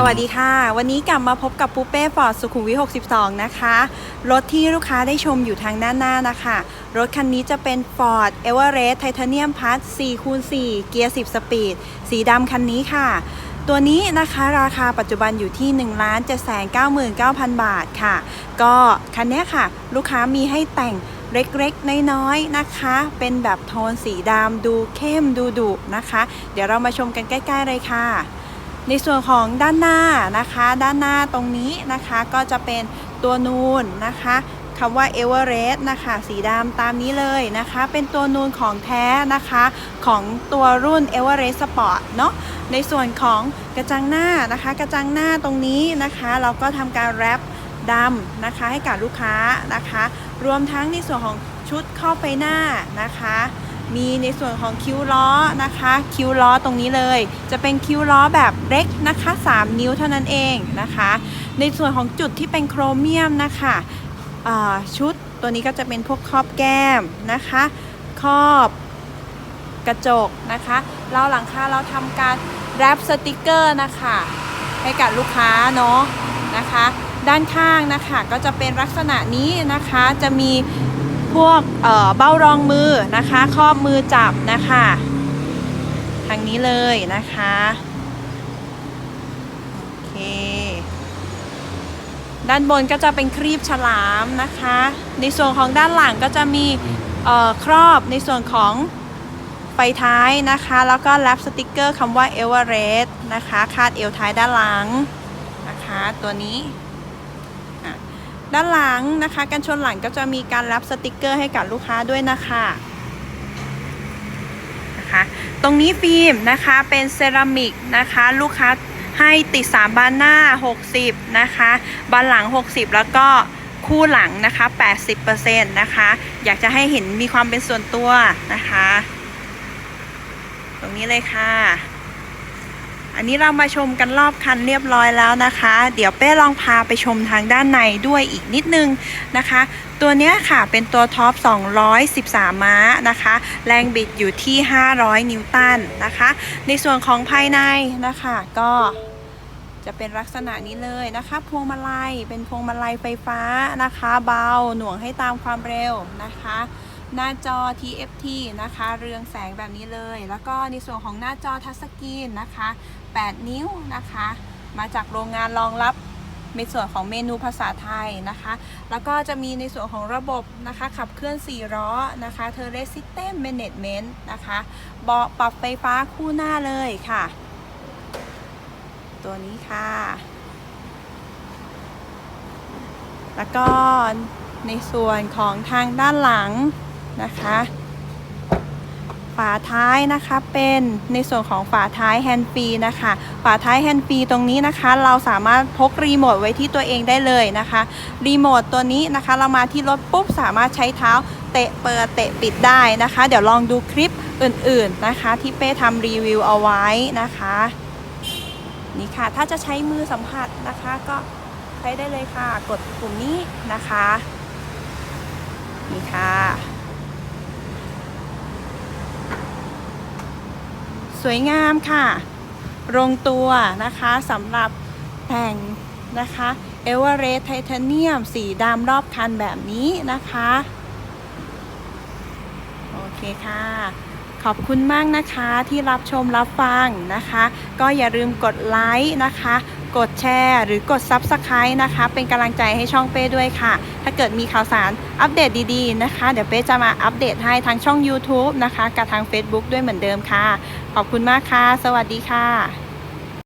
สวัสดีค่ะ วันนี้กลับมาพบกับปูเป้ฟอร์ดสุขุมวิท62 นะคะ รถที่ลูกค้าได้ชมอยู่ทางด้านหน้านะคะ รถคันนี้จะเป็น Ford Everest Titanium Plus 4คูณ4เกียร์ 10 สปีด สีดำคันนี้ค่ะ ตัวนี้นะคะราคาปัจจุบันอยู่ที่ 1 7 9 9 0 0 0 บาทค่ะ ก็คันนี้ค่ะ ลูกค้ามีให้แต่งเล็กๆ น้อยๆ นะคะ เป็นแบบโทนสีดำดูเข้มดูดุนะคะ เดี๋ยวเรามาชมกันใกล้ ๆ เลยค่ะ ในส่วนของด้านหน้านะคะ ด้านหน้าตรงนี้นะคะก็จะเป็นตัวนูนนะคะคำว่า e v e r e s t นะคะสีดำตามนี้เลยนะคะ เป็นตัวนูนของแท้นะคะของตัวรุ่น e v e r e s t Sport เนาะในส่วนของกระจังหน้านะคะ กระจังหน้าตรงนี้นะคะ เราก็ทำการแรปดำนะคะให้กับลูกค้านะคะ รวมทั้งในส่วนของชุดครอบไฟหน้านะคะ มีในส่วนของคิ้วล้อนะคะ คิ้วล้อตรงนี้เลย จะเป็นคิ้วล้อแบบเล็กนะคะ 3 นิ้วเท่านั้นเองนะคะ ในส่วนของจุดที่เป็นโครเมียมนะคะชุดตัวนี้ก็จะเป็นพวกครอบแก้มนะคะ ครอบกระจกนะคะ เราหลังคาเราทำการแรปสติกเกอร์นะคะ ให้กับลูกค้าเนาะนะคะ ด้านข้างนะคะก็จะเป็นลักษณะนี้นะคะจะมี พวกเเบ้ารองมือนะคะครอบมือจับนะคะทางนี้เลยนะคะโอเคด้านบนก็จะเป็นครีบฉลามนะคะ ในส่วนของด้านหลังก็จะมีครอบในส่วนของไฟท้ายนะคะ แล้วก็แรปสติกเกอร์คำว่า e v e r e s t นะคะ คาดเอวท้ายด้านหลังนะคะ ตัวนี้ ด้านหลังนะคะกันชนหลังก็จะมีการแรปสติกเกอร์ให้กับลูกค้าด้วยนะคะนะคะตรงนี้ฟิล์มนะคะเป็นเซรามิกนะคะลูกค้าให้ติด3บานหน้า 60 นะคะบานหลัง 60 แล้วก็คู่หลังนะคะ 80%นะคะ อยากจะให้เห็นมีความเป็นส่วนตัวนะคะ ตรงนี้เลยค่ะ อันนี้เรามาชมกันรอบคันเรียบร้อยแล้วนะคะ เดี๋ยวเป้ลองพาไปชมทางด้านในด้วยอีกนิดนึงนะคะ ตัวเนี้ยค่ะเป็นตัวท็อป 213 ม้านะคะ แรงบิดอยู่ที่ 500 นิวตันนะคะ ในส่วนของภายในนะคะก็จะเป็นลักษณะนี้เลยนะคะ พวงมาลัยเป็นพวงมาลัยไฟฟ้านะคะ เบาหน่วงให้ตามความเร็วนะคะ หน้าจอ TFT นะคะ เรืองแสงแบบนี้เลย แล้วก็ในส่วนของหน้าจอทัชสกรีนนะคะ 8 นิ้วนะคะ มาจากโรงงานรองรับในส่วนของเมนูภาษาไทยนะคะ แล้วก็จะมีในส่วนของระบบนะคะ ขับเคลื่อน 4 ล้อนะคะเทเลสิสเต็มเมเนจเมนต์นะคะเบาะปรับไฟฟ้าคู่หน้าเลยค่ะ ตัวนี้ค่ะ แล้วก็ในส่วนของทางด้านหลัง นะคะฝาท้ายนะคะเป็นในส่วนของฝาท้ายแฮนด์ฟรีนะคะฝาท้ายแฮนด์ฟรีตรงนี้นะคะ เราสามารถพกรีโมทไว้ที่ตัวเองได้เลยนะคะรีโมทตัวนี้นะคะ เรามาที่รถปุ๊บสามารถใช้เท้าเตะเปิดเตะปิดได้นะคะ เดี๋ยวลองดูคลิปอื่นๆนะคะ ที่เป้ทำรีวิวเอาไว้นะคะนี่ค่ะถ้าจะใช้มือสัมผัสนะคะก็ใช้ได้เลยค่ะ กดปุ่มนี้นะคะนี่ค่ะ สวยงามค่ะลงตัวนะคะสำหรับแต่งนะคะเอเวอเรสต์ไทเทเนียมสีดำรอบคันแบบนี้นะคะ โอเคค่ะ ขอบคุณมากนะคะที่รับชมรับฟังนะคะ ก็อย่าลืมกดไลค์นะคะ กดแชร์ หรือกด Subscribe นะคะ เป็นกำลังใจให้ช่องเป้ด้วยค่ะ ถ้าเกิดมีข่าวสารอัปเดตดีๆนะคะ เดี๋ยวเป้จะมาอัปเดตให้ทางช่อง YouTube นะคะ กับทาง Facebook ด้วยเหมือนเดิมค่ะ ขอบคุณมากค่ะ สวัสดีค่ะ